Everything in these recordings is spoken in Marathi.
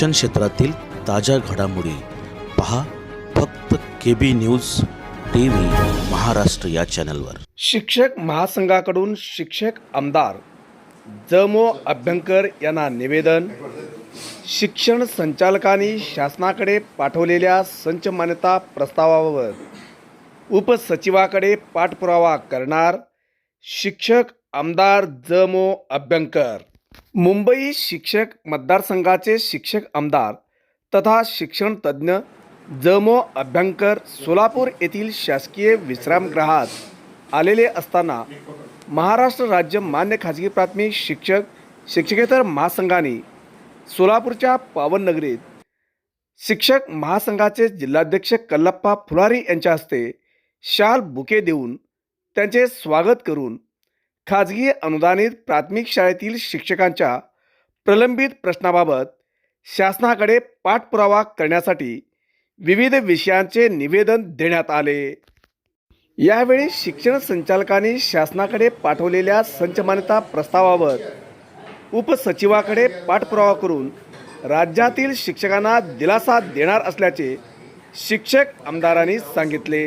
शिक्षण क्षेत्रातील ताज्या घडामोडी पहा फक्त K B news T V Maharashtra या चॅनलवर. शिक्षक महासंघाकडून शिक्षक आमदार जमो अभ्यंकर यांना निवेदन. शिक्षण संचालकांनी शासनाकडे पाठवलेल्या संच मान्यता प्रस्तावावर उपसचिवाकडे पाठपुरावा करणार शिक्षक आमदार जमो अभ्यंकर. मुंबई शिक्षक मतदारसंघाचे शिक्षक आमदार तथा शिक्षण तज्ज्ञ जमो अभ्यंकर सोलापूर येथील शासकीय विश्रामगृहात आलेले असताना महाराष्ट्र राज्य मान्य खाजगी प्राथमिक शिक्षक शिक्षकेतर महासंघाने सोलापूरच्या पावननगरीत शिक्षक महासंघाचे जिल्हाध्यक्ष कल्लप्पा फुलारी यांच्या हस्ते शाल बुके देऊन त्यांचे स्वागत करून खाजगी अनुदानित प्राथमिक शाळेतील शिक्षकांच्या प्रलंबित प्रश्नाबाबत शासनाकडे पाठपुरावा करण्यासाठी विविध विषयांचे निवेदन देण्यात आले. यावेळी शिक्षण संचालकांनी शासनाकडे पाठवलेल्या संचमान्यता प्रस्तावावर उपसचिवाकडे पाठपुरावा करून राज्यातील शिक्षकांना दिलासा देणार असल्याचे शिक्षक आमदारांनी सांगितले.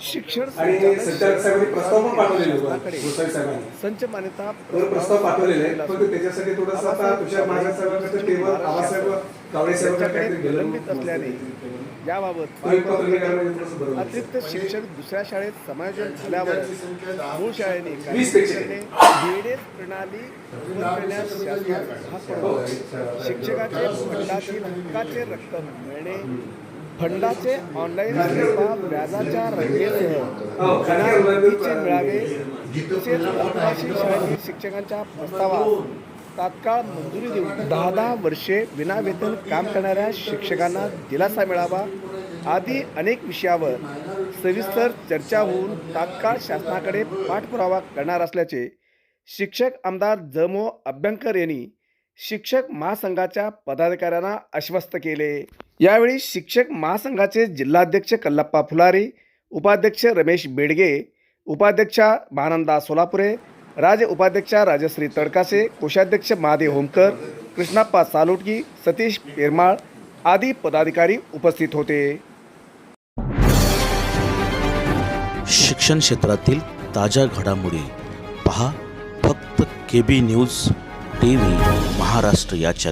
शिक्षण आणि संचालक साहेबांनी प्रस्ताव पण पाठवलेले होते शासनाकडे गोसावी साहेबांनी. संच मान्यता प्रस्ताव पाठवलेले आहे फक्त त्याच्यासाठी थोडंसं आता तुषार साहेबांकडे टेबल आबासाहेब कावळे साहेबांकडे प्रलंबित असल्याने याबाबत बरोबर अतिरिक्त शिक्षक दुसऱ्या शाळेत समायोजन झाल्यावर मूळ शाळेने. बीएडएस प्रणाली सुरू करण्यास शासनास भाग पडावं. शिक्षकाचे फंडातील हक्काचे रक्कम मिळणे फंडाचे ऑनलाईन सेवा व्याजाच्या रकमेसह अनावृत्तीचे मिळावे तसेच बहुभाषिक शाळेतील शिक्षकांच्या प्रस्तावास तात्काळ मंजुरी देऊन दहा दहा वर्षे विनावेतन काम करणाऱ्या शिक्षकांना दिलासा मिळावा. आदी अनेक विषयावर सविस्तर चर्चा होऊन तात्काळ शासनाकडे पाठपुरावा करणार असल्याचे शिक्षक आमदार जमो अभ्यंकर यांनी शिक्षक महासंघाच्या पदाधिकाऱ्यांना आश्वस्त केले. यावेळी शिक्षक महासंघाचे जिल्हाध्यक्ष कल्लप्पा फुलारी उपाध्यक्ष रमेश बेडगे उपाध्यक्षा महानंदा सोलापुरे राज उपाध्यक्षा राजश्री तडकासे कोषाध्यक्ष महादेव होमकर कृष्णाप्पा सालुटकी सतीश पेरमाळ आदी पदाधिकारी उपस्थित होते. शिक्षण क्षेत्रातील ताज्या घडामोडी पहा. फक्त K B news T V Maharashtra या चॅनल